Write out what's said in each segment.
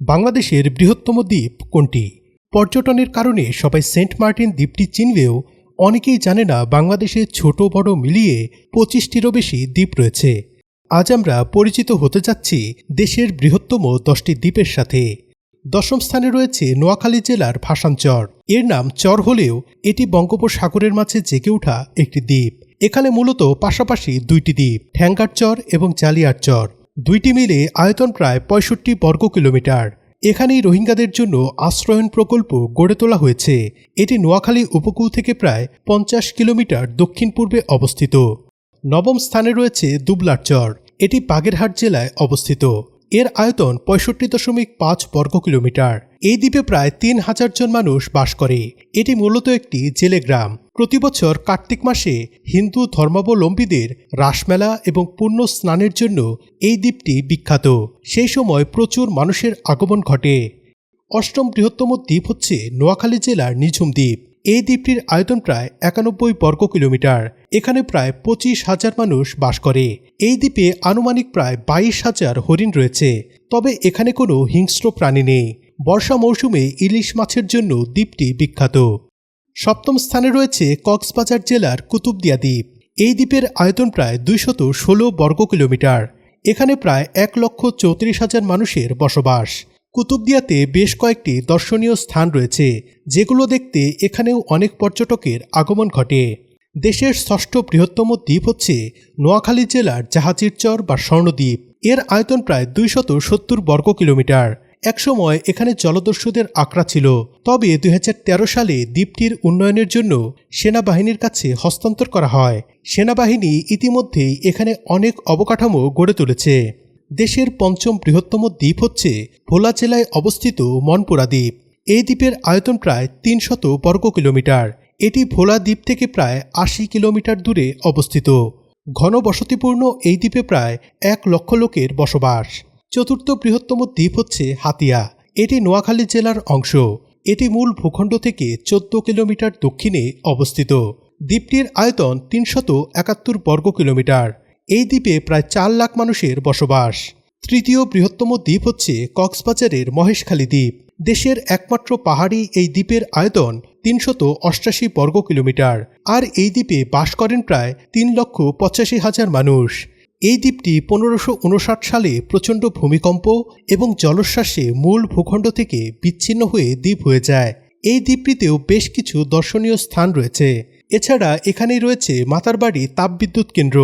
বাংলাদেশের বৃহত্তম দ্বীপ কোনটি? পর্যটনের কারণে সবাই সেন্ট মার্টিন দ্বীপটি চিনলেও অনেকেই জানে না বাংলাদেশে ছোট, বড় মিলিয়ে পঁচিশটিরও বেশি দ্বীপ রয়েছে। আজ আমরা পরিচিত হতে যাচ্ছি দেশের বৃহত্তম দশটি দ্বীপের সাথে। দশম স্থানে রয়েছে নোয়াখালী জেলার ভাসানচর। এর নাম চর হলেও এটি বঙ্গোপসাগরের মাঝে জেগে ওঠা একটি দ্বীপ। এখানে মূলত পাশাপাশি দুইটি দ্বীপ ঠ্যাঙ্গার চর এবং জালিয়ার চর দুইটি মিলে আয়তন প্রায় পঁয়ষট্টি বর্গ কিলোমিটার। এখানেই রোহিঙ্গাদের জন্য আশ্রয়ন প্রকল্প গড়ে তোলা হয়েছে। এটি নোয়াখালী উপকূল থেকে প্রায় পঞ্চাশ কিলোমিটার দক্ষিণ পূর্বে অবস্থিত। নবম স্থানে রয়েছে দুবলার চর। এটি বাগেরহাট জেলায় অবস্থিত। এর আয়তন পঁয়ষট্টি দশমিক পাঁচ বর্গ কিলোমিটার। এই দ্বীপে প্রায় তিন হাজার জন মানুষ বাস করে। এটি মূলত একটি জেলে গ্রাম। প্রতি বছর কার্তিক মাসে হিন্দু ধর্মাবলম্বীদের রাসমেলা এবং পুণ্য স্নানের জন্য এই দ্বীপটি বিখ্যাত। সেই সময় প্রচুর মানুষের আগমন ঘটে। অষ্টম বৃহত্তম দ্বীপ হচ্ছে নোয়াখালী জেলার নিঝুম দ্বীপ। এই দ্বীপটির আয়তন প্রায় একানব্বই বর্গ কিলোমিটার। এখানে প্রায় পঁচিশ হাজার মানুষ বাস করে। এই দ্বীপে আনুমানিক প্রায় বাইশ হাজার হরিণ রয়েছে। তবে এখানে কোনো হিংস্র প্রাণী নেই। বর্ষা মৌসুমে ইলিশ মাছের জন্য দ্বীপটি বিখ্যাত। সপ্তম স্থানে রয়েছে কক্সবাজার জেলার কুতুবদিয়া দ্বীপ। এই দ্বীপের আয়তন প্রায় দুইশত ষোলো বর্গ কিলোমিটার। এখানে প্রায় এক লক্ষ চৌত্রিশ হাজার মানুষের বসবাস। কুতুবদিয়াতে বেশ কয়েকটি দর্শনীয় স্থান রয়েছে, যেগুলো দেখতে এখানেও অনেক পর্যটকের আগমন ঘটে। দেশের ষষ্ঠ বৃহত্তম দ্বীপ হচ্ছে নোয়াখালী জেলার জাহাজিরচর বা স্বর্ণদ্বীপ। এর আয়তন প্রায় দুইশত সত্তর বর্গ কিলোমিটার। একসময় এখানে জলদস্যুদের আঁকড়া ছিল। তবে দুই হাজার তেরো সালে দ্বীপটির উন্নয়নের জন্য সেনাবাহিনীর কাছে হস্তান্তর করা হয়। সেনাবাহিনী ইতিমধ্যেই এখানে অনেক অবকাঠামো গড়ে তুলেছে। দেশের পঞ্চম বৃহত্তম দ্বীপ হচ্ছে ভোলা জেলায় অবস্থিত মনপুরা দ্বীপ। এই দ্বীপের আয়তন প্রায় তিনশত বর্গ কিলোমিটার। এটি ভোলা দ্বীপ থেকে প্রায় আশি কিলোমিটার দূরে অবস্থিত। ঘনবসতিপূর্ণ এই দ্বীপে প্রায় এক লক্ষ লোকের বসবাস। চতুর্থ বৃহত্তম দ্বীপ হচ্ছে হাতিয়া। এটি নোয়াখালী জেলার অংশ। এটি মূল ভূখণ্ড থেকে চোদ্দ কিলোমিটার দক্ষিণে অবস্থিত। দ্বীপটির আয়তন তিনশত একাত্তর বর্গ কিলোমিটার। এই দ্বীপে প্রায় চার লাখ মানুষের বসবাস। তৃতীয় বৃহত্তম দ্বীপ হচ্ছে কক্সবাজারের মহেশখালী দ্বীপ। দেশের একমাত্র পাহাড়ি এই দ্বীপের আয়তন তিনশত অষ্টাশি বর্গ কিলোমিটার। আর এই দ্বীপে বাস করেন প্রায় তিন লক্ষ পঁচাশি হাজার মানুষ। এই দ্বীপটি পনেরোশো উনষাট সালে প্রচণ্ড ভূমিকম্প এবং জলোচ্ছ্বাসে মূল ভূখণ্ড থেকে বিচ্ছিন্ন হয়ে দ্বীপ হয়ে যায়। এই দ্বীপটিতেও বেশ কিছু দর্শনীয় স্থান রয়েছে। এছাড়া এখানেই রয়েছে মাতারবাড়ি তাপবিদ্যুৎ কেন্দ্র।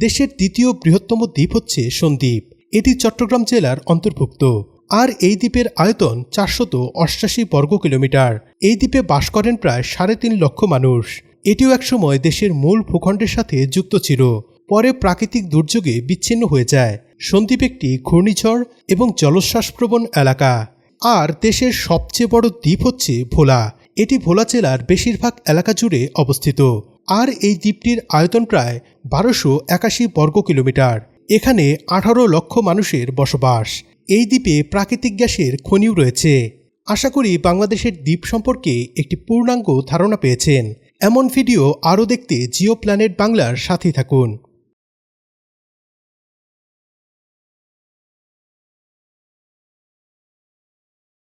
দেশের দ্বিতীয় বৃহত্তম দ্বীপ হচ্ছে সন্দ্বীপ। এটি চট্টগ্রাম জেলার অন্তর্ভুক্ত। আর এই দ্বীপের আয়তন চারশত অষ্টাশি বর্গ কিলোমিটার। এই দ্বীপে বাস করেন প্রায় সাড়ে তিন লক্ষ মানুষ। এটিও একসময় দেশের মূল ভূখণ্ডের সাথে যুক্ত ছিল। পরে প্রাকৃতিক দুর্যোগে বিচ্ছিন্ন হয়ে যায়। সন্দ্বীপ একটি ঘূর্ণিঝড় এবং জলোচ্ছ্বাসপ্রবণ এলাকা। আর দেশের সবচেয়ে বড় দ্বীপ হচ্ছে ভোলা। এটি ভোলা জেলার বেশিরভাগ এলাকা জুড়ে অবস্থিত। আর এই দ্বীপটির আয়তন প্রায় বারোশো একাশি বর্গ কিলোমিটার। এখানে আঠারো লক্ষ মানুষের বসবাস। এই দ্বীপে প্রাকৃতিক গ্যাসের খনিও রয়েছে। আশা করি বাংলাদেশের দ্বীপ সম্পর্কে একটি পূর্ণাঙ্গ ধারণা পেয়েছেন। এমন ভিডিও আরও দেখতে জিও প্ল্যানেট বাংলার সাথে থাকুন।